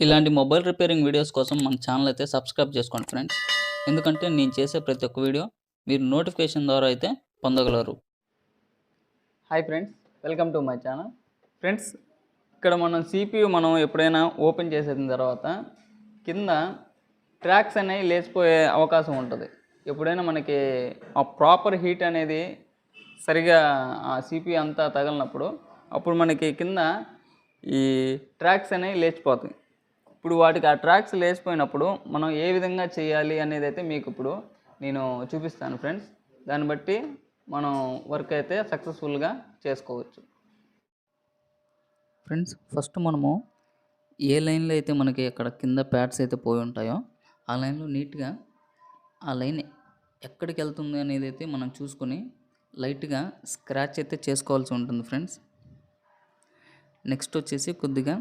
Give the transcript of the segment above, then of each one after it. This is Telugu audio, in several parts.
ఇలాంటి మొబైల్ రిపేరింగ్ వీడియోస్ కోసం మన ఛానల్ అయితే సబ్స్క్రైబ్ చేసుకోండి ఫ్రెండ్స్. ఎందుకంటే నేను చేసే ప్రతి ఒక్క వీడియో మీరు నోటిఫికేషన్ ద్వారా అయితే పొందగలరు. Hi friends welcome to my channel friends ఇక్కడ మనం సిపియు మనం ఎప్పుడైనా ఓపెన్ చేసిన తర్వాత కింద ట్రాక్స్ అనేవి లేచిపోయే అవకాశం ఉంటుంది. ఎప్పుడైనా మనకి ఆ ప్రాపర్ హీట్ అనేది సరిగా ఆ సిపియు అంతా తగలినప్పుడు అప్పుడు మనకి కింద ఈ ట్రాక్స్ అనేవి లేచిపోతాయి. ఇప్పుడు వాటికి ఆ ట్రాక్స్ లేచిపోయినప్పుడు మనం ఏ విధంగా చేయాలి అనేది అయితే మీకు ఇప్పుడు నేను చూపిస్తాను ఫ్రెండ్స్ దాన్ని బట్టి మనం వర్క్ అయితే సక్సెస్ఫుల్గా చేసుకోవచ్చు. ఫ్రెండ్స్ ఫస్ట్ మనము ఏ లైన్లో అయితే మనకి అక్కడ కింద ప్యాడ్స్ అయితే పోయి ఉంటాయో ఆ లైన్లో నీట్గా ఆ లైన్ ఎక్కడికి వెళ్తుంది అనేది అయితే మనం చూసుకొని లైట్గా స్క్రాచ్ అయితే చేసుకోవాల్సి ఉంటుంది ఫ్రెండ్స్ నెక్స్ట్ వచ్చేసి కొద్దిగా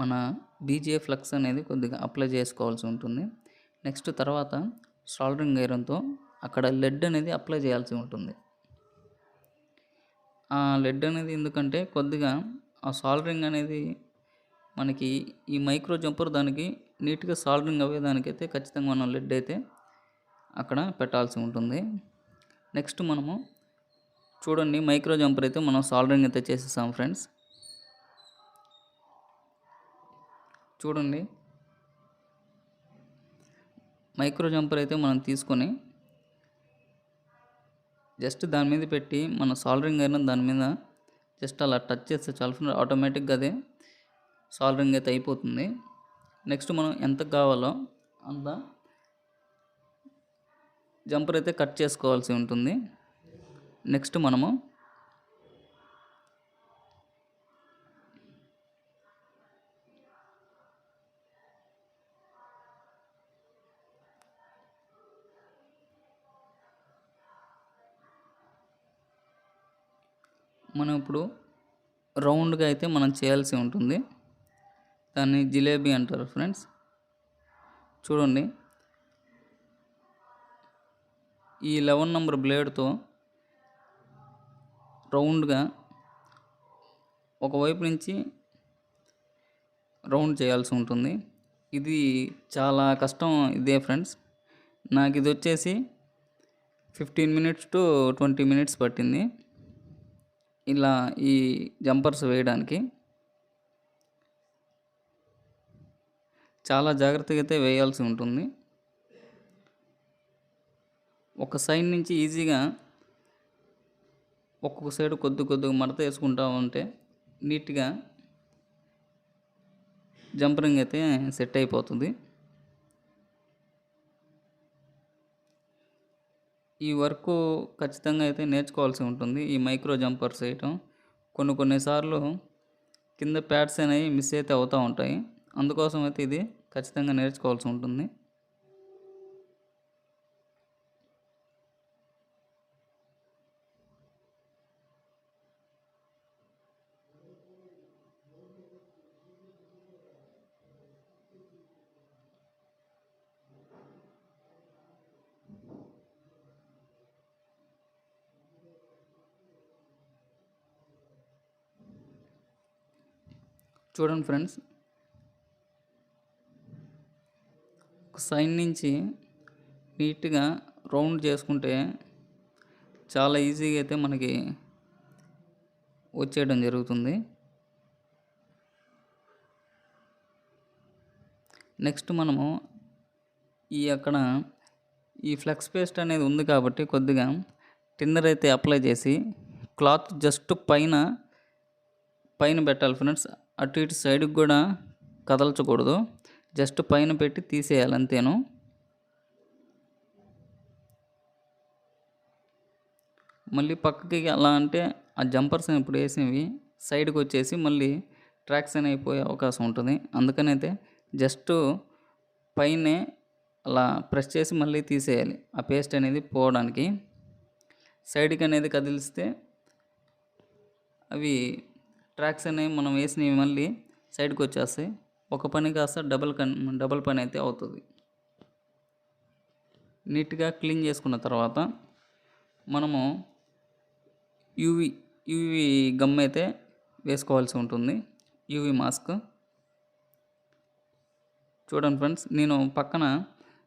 మన బీజే ఫ్లక్స్ అనేది కొద్దిగా అప్లై చేసుకోవాల్సి ఉంటుంది. నెక్స్ట్ తర్వాత సాల్డరింగ్ ఐరన్తో అక్కడ లెడ్ అనేది అప్లై చేయాల్సి ఉంటుంది. ఆ లెడ్ అనేది ఎందుకంటే కొద్దిగా ఆ సాల్డరింగ్ అనేది మనకి ఈ మైక్రో జంపర్ దానికి నీట్గా సాల్డరింగ్ అయ్యేదానికైతే ఖచ్చితంగా మనం లెడ్ అయితే అక్కడ పెట్టాల్సి ఉంటుంది. నెక్స్ట్ మనము చూడండి మైక్రో జంపర్ అయితే మనం సాల్డరింగ్ అయితే చేసేసాం ఫ్రెండ్స్. చూడండి. మైక్రో జంపర్ అయితే మనం తీసుకొని జస్ట్ దాని మీద పెట్టి మన సాల్డరింగ్ అయినా దాని మీద జస్ట్ అలా టచ్ చేస్తే చాలా ఆటోమేటిక్గా అదే సాల్డరింగ్ అయితే అయిపోతుంది. నెక్స్ట్ మనం ఎంత కావాలో అంత జంపర్ అయితే కట్ చేసుకోవాల్సి ఉంటుంది. నెక్స్ట్ మనము మనం ఇప్పుడు రౌండ్గా అయితే మనం చేయాల్సి ఉంటుంది. దాన్ని జిలేబీ అంటారు ఫ్రెండ్స్. చూడండి. ఈ లెవెన్ నెంబర్ బ్లేడ్తో రౌండ్గా ఒకవైపు నుంచి రౌండ్ చేయాల్సి ఉంటుంది. ఇది చాలా కష్టం ఇదే ఫ్రెండ్స్. నాకు ఇది వచ్చేసి fifteen minutes to twenty minutes పట్టింది. ఇలా ఈ జంపర్స్ వేయడానికి చాలా జాగ్రత్తగా అయితే వేయాల్సి ఉంటుంది. ఒక సైడ్ నుంచి ఈజీగా ఒక్కొక్క సైడ్ కొద్ది కొద్దిగా మడత వేసుకుంటా ఉంటే నీట్గా జంపరింగ్ అయితే సెట్ అయిపోతుంది. ఈ వర్క్ ఖచ్చితంగా అయితే నేర్చుకోవాల్సి ఉంటుంది. ఈ మైక్రో జంపర్స్ వేయటం. కొన్ని కొన్నిసార్లు కింద ప్యాడ్స్ అనేవి మిస్ అయితే అవుతూ ఉంటాయి. అందుకోసం అయితే ఇది ఖచ్చితంగా నేర్చుకోవాల్సి ఉంటుంది. చూడండి ఫ్రెండ్స్. ఒక నుంచి నీట్గా రౌండ్ చేసుకుంటే చాలా ఈజీగా అయితే మనకి వచ్చేయడం జరుగుతుంది. నెక్స్ట్ మనము ఈ అక్కడ ఈ ఫ్లెక్స్ పేస్ట్ అనేది ఉంది కాబట్టి కొద్దిగా టిన్నర్ అయితే అప్లై చేసి క్లాత్ జస్ట్ పైన పైన పెట్టాలి ఫ్రెండ్స్. అటు ఇటు సైడ్కి కూడా కదల్చకూడదు. జస్ట్ పైన పెట్టి తీసేయాలి అంతేను. మళ్ళీ పక్కకి అలా అంటే ఆ జంపర్స్ ఇప్పుడు వేసినవి సైడ్కి వచ్చేసి మళ్ళీ ట్రాక్స్ అయిపోయే అవకాశం ఉంటుంది. అందుకనైతే జస్ట్ పైనే అలా ప్రెస్ చేసి మళ్ళీ తీసేయాలి ఆ పేస్ట్ అనేది పోవడానికి. సైడ్కి అనేది కదిలిస్తే అవి ట్రాక్స్ అనేవి మనం వేసినవి మళ్ళీ సైడ్కి వచ్చేస్తాయి. ఒక పని కాస్త డబల్ కన్ డబల్ పని అయితే అవుతుంది. నీట్గా క్లీన్ చేసుకున్న తర్వాత మనము యూవి యూవి గమ్ అయితే వేసుకోవాల్సి ఉంటుంది. UV mask. చూడండి ఫ్రెండ్స్ నేను పక్కన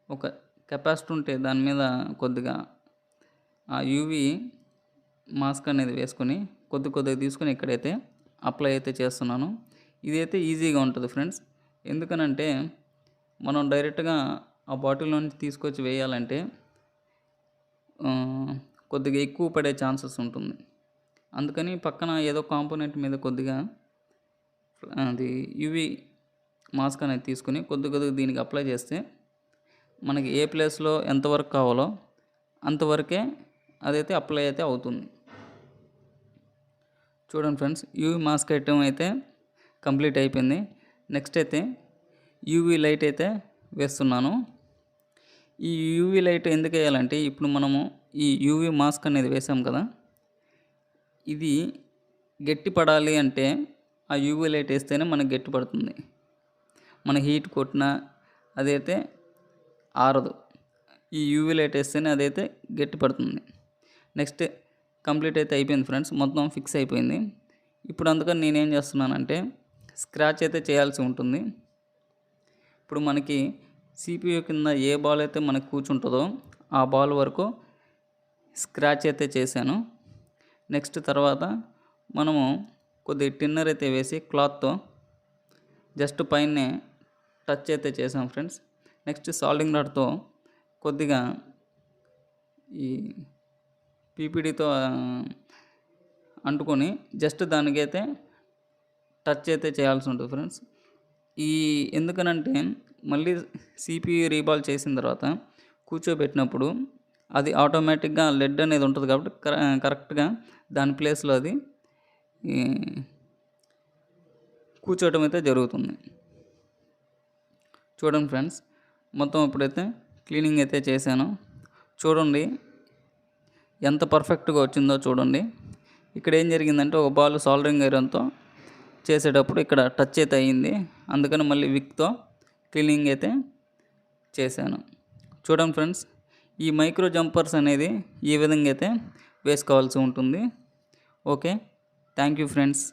ఒక కెపాసిటీ ఉంటే దాని మీద కొద్దిగా ఆ యూవి మాస్క్ అనేది వేసుకొని కొద్ది కొద్దిగా తీసుకొని ఇక్కడైతే అప్లై అయితే చేస్తున్నాను. ఇదైతే ఈజీగా ఉంటుంది ఫ్రెండ్స్. ఎందుకనంటే మనం డైరెక్ట్గా ఆ బాటిల్లో నుంచి తీసుకొచ్చి వేయాలంటే కొద్దిగా ఎక్కువ పడే ఛాన్సెస్ ఉంటుంది. అందుకని పక్కన ఏదో కాంపోనెంట్ మీద కొద్దిగా అది యూవి మాస్క్ అనేది తీసుకుని కొద్ది కొద్దిగా దీనికి అప్లై చేస్తే మనకి ఏ ప్లేస్లో ఎంతవరకు కావాలో అంతవరకే అదైతే అప్లై అయితే అవుతుంది. చూడండి ఫ్రెండ్స్ యూవి మాస్క్ ఐటమ్ అయితే కంప్లీట్ అయిపోయింది. నెక్స్ట్ అయితే యూవి లైట్ అయితే వేస్తున్నాను. ఈ యూవి లైట్ ఎందుకు వేయాలంటే ఇప్పుడు మనము ఈ యూవి మాస్క్ అనేది వేసాం కదా ఇది గట్టి పడాలి అంటే ఆ యూవీ లైట్ వేస్తేనే మనకు గట్టి పడుతుంది మన హీట్ కొట్టినా అదైతే ఆరదు. ఈ యూవీ లైట్ వేస్తేనే అదైతే గట్టి పడుతుంది నెక్స్ట్ కంప్లీట్ అయితే అయిపోయింది ఫ్రెండ్స్. మొత్తం ఫిక్స్ అయిపోయింది. ఇప్పుడు అందుకని నేనేం చేస్తున్నానంటే స్క్రాచ్ అయితే చేయాల్సి ఉంటుంది. ఇప్పుడు మనకి సిపియు కింద ఏ బాల్ అయితే మనకు కూర్చుంటుందో ఆ బాల్ వరకు స్క్రాచ్ అయితే చేశాను. నెక్స్ట్ తర్వాత మనము కొద్ది టిన్నర్ అయితే వేసి క్లాత్తో జస్ట్ పైనే టచ్ అయితే చేసాం ఫ్రెండ్స్. నెక్స్ట్ సాల్డింగ్ రాడ్తో కొద్దిగా ఈ పీపీడీతో అంటుకొని జస్ట్ దానికైతే టచ్ అయితే చేయాల్సి ఉంటుంది ఫ్రెండ్స్. ఈ ఎందుకనంటే మళ్ళీ సిపియు రీబాల్ చేసిన తర్వాత కూర్చోబెట్టినప్పుడు అది ఆటోమేటిక్గా లెడ్ అనేది ఉంటుంది కాబట్టి కరెక్ట్గా దాని ప్లేస్లో అది కూర్చోవటం అయితే జరుగుతుంది. చూడండి ఫ్రెండ్స్ మొత్తం ఇప్పుడైతే క్లీనింగ్ అయితే చేశాను. చూడండి ఎంత పర్ఫెక్ట్గా వచ్చిందో చూడండి. ఇక్కడ ఏం జరిగిందంటే ఒక బాల్ సాల్డరింగ్ ఐరన్తో చేసేటప్పుడు ఇక్కడ టచ్ అయితే అయ్యింది అందుకని మళ్ళీ విక్తో క్లీనింగ్ అయితే చేశాను. చూడండి ఫ్రెండ్స్ ఈ మైక్రో జంపర్స్ అనేది ఈ విధంగా అయితే వేసుకోవాల్సి ఉంటుంది. Okay thank you friends